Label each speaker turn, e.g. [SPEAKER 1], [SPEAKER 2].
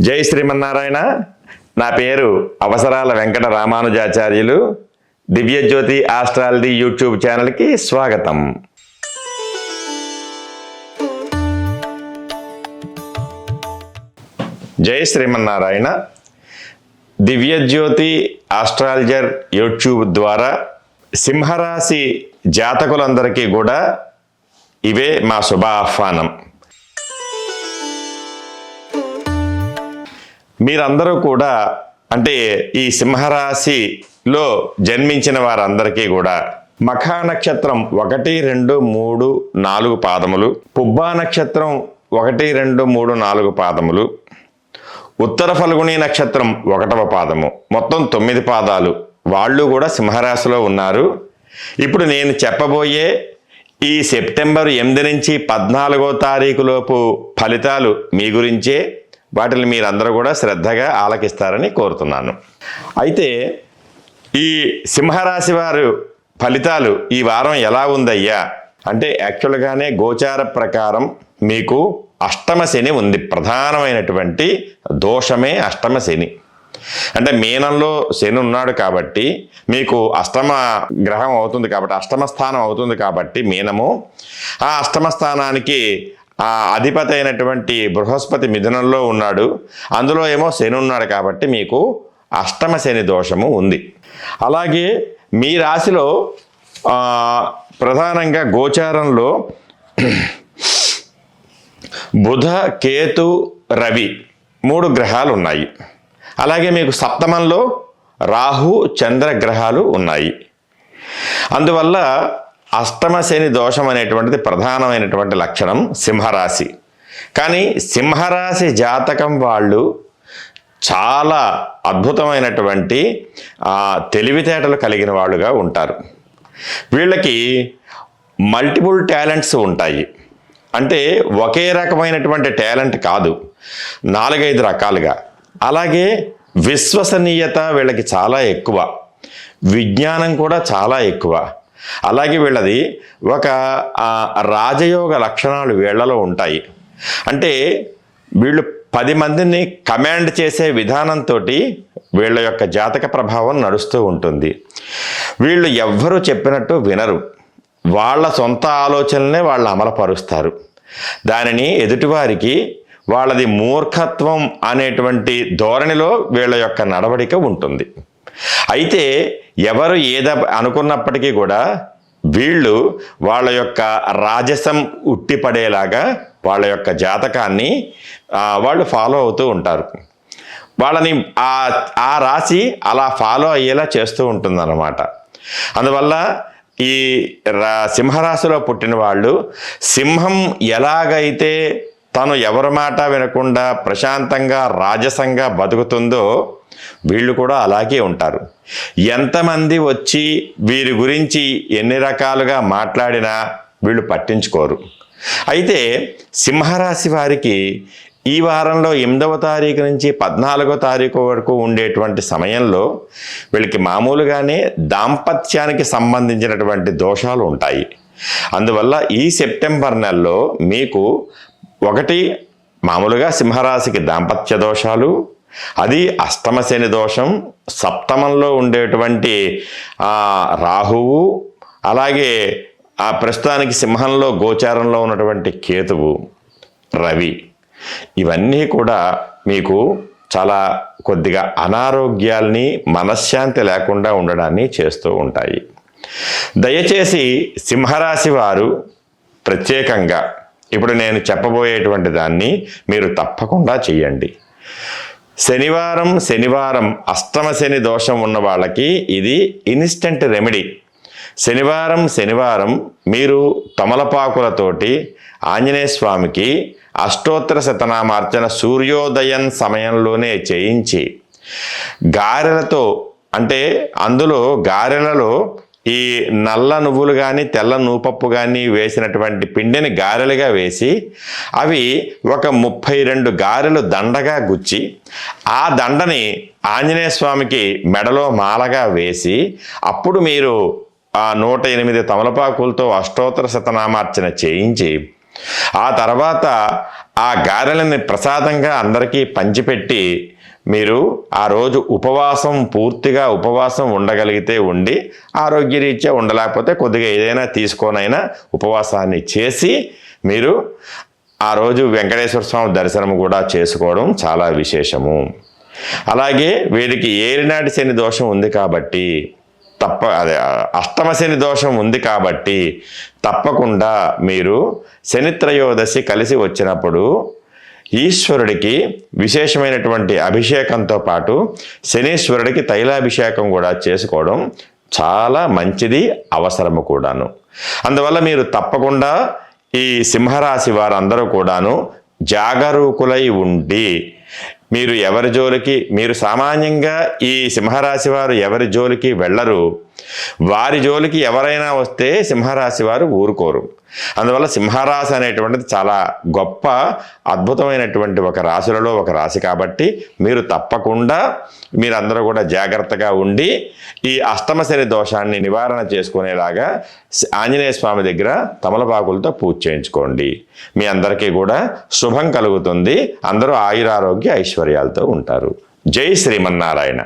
[SPEAKER 1] జై శ్రీమన్నారాయణ. నా పేరు అవసరాల వెంకట రామానుజాచార్యులు. దివ్యజ్యోతి ఆస్ట్రాలజీ యూట్యూబ్ ఛానల్కి స్వాగతం. జై శ్రీమన్నారాయణ. దివ్యజ్యోతి ఆస్ట్రాలజర్ యూట్యూబ్ ద్వారా సింహరాశి జాతకులందరికీ కూడా ఇవే మా శుభ ఆహ్వానం మీరందరూ కూడా అంటే ఈ సింహరాశిలో జన్మించిన వారందరికీ కూడా మఖా నక్షత్రం ఒకటి రెండు మూడు నాలుగు పాదములు పుబ్బా నక్షత్రం ఒకటి రెండు మూడు నాలుగు పాదములు ఉత్తర ఫల్గుణి నక్షత్రం ఒకటవ పాదము మొత్తం తొమ్మిది పాదాలు. వాళ్ళు కూడా సింహరాశిలో ఉన్నారు. ఇప్పుడు నేను చెప్పబోయే ఈ సెప్టెంబర్ ఎనిమిది నుంచి పద్నాలుగో తారీఖు లోపు ఫలితాలు మీ గురించే. వాటిని మీరందరూ కూడా శ్రద్ధగా ఆలకిస్తారని కోరుతున్నాను. అయితే ఈ సింహరాశి వారు ఫలితాలు ఈ వారం ఎలా ఉందయ్యా? అంటే యాక్చువల్గానే గోచార ప్రకారం మీకు అష్టమ శని ఉంది. ప్రధానమైనటువంటి దోషమే అష్టమ శని. అంటే మీనంలో శని ఉన్నాడు కాబట్టి మీకు అష్టమ గ్రహం అవుతుంది కాబట్టి అష్టమ స్థానం అవుతుంది కాబట్టి మీనము ఆ అష్టమ స్థానానికి ఆ అధిపతి అయినటువంటి బృహస్పతి మిథునంలో ఉన్నాడు. అందులో ఏమో శని ఉన్నాడు కాబట్టి మీకు అష్టమ శని దోషము ఉంది. అలాగే మీ రాశిలో ప్రధానంగా గోచారంలో బుధ కేతు రవి మూడు గ్రహాలు ఉన్నాయి. అలాగే మీకు సప్తమంలో రాహు చంద్ర గ్రహాలు ఉన్నాయి. అందువల్ల అష్టమ శని దోషం అనేటువంటిది ప్రధానమైనటువంటి లక్షణం సింహరాశి. కానీ సింహరాశి జాతకం వాళ్ళు చాలా అద్భుతమైనటువంటి తెలివితేటలు కలిగిన వాళ్ళుగా ఉంటారు. వీళ్ళకి మల్టిపుల్ టాలెంట్స్ ఉంటాయి. అంటే ఒకే రకమైనటువంటి టాలెంట్ కాదు. నాలుగైదు రకాలుగా. అలాగే విశ్వసనీయత వీళ్ళకి చాలా ఎక్కువ. విజ్ఞానం కూడా చాలా ఎక్కువ. అలాగే వీళ్ళది ఒక రాజయోగ లక్షణాలు వీళ్ళలో ఉంటాయి. అంటే వీళ్ళు పది మందిని కమాండ్ చేసే విధానంతో వీళ్ళ యొక్క జాతక ప్రభావం నడుస్తూ ఉంటుంది. వీళ్ళు ఎవ్వరూ చెప్పినట్టు వినరు. వాళ్ళ సొంత ఆలోచనలనే వాళ్ళు అమలుపరుస్తారు. దానిని ఎదుటివారికి వాళ్ళది మూర్ఖత్వం అనేటువంటి ధోరణిలో వీళ్ళ యొక్క నడవడిక ఉంటుంది. అయితే ఎవరు ఏద అనుకున్నప్పటికీ కూడా వీళ్ళు వాళ్ళ యొక్క రాజసం ఉట్టిపడేలాగా వాళ్ళ యొక్క జాతకాన్ని వాళ్ళు ఫాలో అవుతూ ఉంటారు. వాళ్ళని ఆ ఆ రాశి అలా ఫాలో అయ్యేలా చేస్తూ ఉంటుందన్నమాట. అందువల్ల ఈ రా సింహరాశిలో పుట్టిన వాళ్ళు సింహం ఎలాగైతే తను ఎవరి మాట వినకుండా ప్రశాంతంగా రాజసంగా బతుకుతుందో వీళ్ళు కూడా అలాగే ఉంటారు. ఎంతమంది వచ్చి వీరి గురించి ఎన్ని రకాలుగా మాట్లాడినా వీళ్ళు పట్టించుకోరు. అయితే సింహరాశి వారికి ఈ వారంలో ఎనిమిదవ తారీఖు నుంచి పద్నాలుగో తారీఖు వరకు ఉండేటువంటి సమయంలో వీళ్ళకి మామూలుగానే దాంపత్యానికి సంబంధించినటువంటి దోషాలు ఉంటాయి. అందువల్ల ఈ సెప్టెంబర్ నెలలో మీకు ఒకటి మామూలుగా సింహరాశికి దాంపత్య దోషాలు అది అష్టమశని దోషం సప్తమంలో ఉండేటువంటి రాహువు అలాగే ఆ ప్రస్తుతానికి సింహంలో గోచారంలో ఉన్నటువంటి కేతువు రవి. ఇవన్నీ కూడా మీకు చాలా కొద్దిగా అనారోగ్యాల్ని మనశ్శాంతి లేకుండా ఉండడాన్ని చేస్తూ ఉంటాయి. దయచేసి సింహరాశి వారు ప్రత్యేకంగా ఇప్పుడు నేను చెప్పబోయేటువంటి దాన్ని మీరు తప్పకుండా చేయండి శనివారం శనివారం అష్టమ శని దోషం ఉన్న వాళ్ళకి ఇది ఇన్స్టెంట్ రెమెడీ. శనివారం శనివారం మీరు తమలపాకులతోటి ఆంజనేయ స్వామికి అష్టోత్తర శతనామార్చన సూర్యోదయం సమయంలోనే చేయించి గారెలతో అంటే అందులో గారెలలో ఈ నల్ల నువ్వులు కానీ తెల్ల నూపప్పు కానీ వేసినటువంటి పిండిని గారెలుగా వేసి అవి ఒక ముప్పై రెండు గారెలు దండగా గుచ్చి ఆ దండని ఆంజనేయ స్వామికి మెడలో మాలగా వేసి అప్పుడు మీరు ఆ నూట ఎనిమిది తమలపాకులతో అష్టోత్తర శతనామార్చన చేయించి ఆ తర్వాత ఆ గారెలని ప్రసాదంగా అందరికీ పంచిపెట్టి మీరు ఆ రోజు ఉపవాసం పూర్తిగా ఉపవాసం ఉండగలిగితే ఉండి ఆరోగ్యరీత్యా ఉండలేకపోతే కొద్దిగా ఏదైనా తీసుకోనైనా ఉపవాసాన్ని చేసి మీరు ఆ రోజు వెంకటేశ్వర స్వామి దర్శనం కూడా చేసుకోవడం చాలా విశేషము. అలాగే వీరికి ఏలినాటి శని దోషం ఉంది కాబట్టి తప్ప అదే అష్టమ శని దోషం ఉంది కాబట్టి తప్పకుండా మీరు శని త్రయోదశి కలిసి వచ్చినప్పుడు ఈశ్వరుడికి విశేషమైనటువంటి అభిషేకంతో పాటు శనీశ్వరుడికి తైలాభిషేకం కూడా చేసుకోవడం చాలా మంచిది అవసరము కూడాను. అందువల్ల మీరు తప్పకుండా ఈ సింహరాశి వారందరూ కూడాను జాగరూకులై ఉండి మీరు ఎవరి జోలికి మీరు సామాన్యంగా ఈ సింహరాశి వారు ఎవరి జోలికి వెళ్ళరు వారి జోలికి ఎవరైనా వస్తే సింహరాశి వారు ఊరుకోరు. అందువల్ల సింహరాశి అనేటువంటిది చాలా గొప్ప అద్భుతమైనటువంటి ఒక రాశులలో ఒక రాశి కాబట్టి మీరు తప్పకుండా మీరందరూ కూడా జాగ్రత్తగా ఉండి ఈ అష్టమశని దోషాన్ని నివారణ చేసుకునేలాగా ఆంజనేయ స్వామి దగ్గర తమలపాకులతో పూజ చేయించుకోండి. మీ అందరికీ కూడా శుభం కలుగుతుంది. అందరూ ఆయురారోగ్య ఐశ్వర్యాలతో ఉంటారు. జై శ్రీమన్నారాయణ.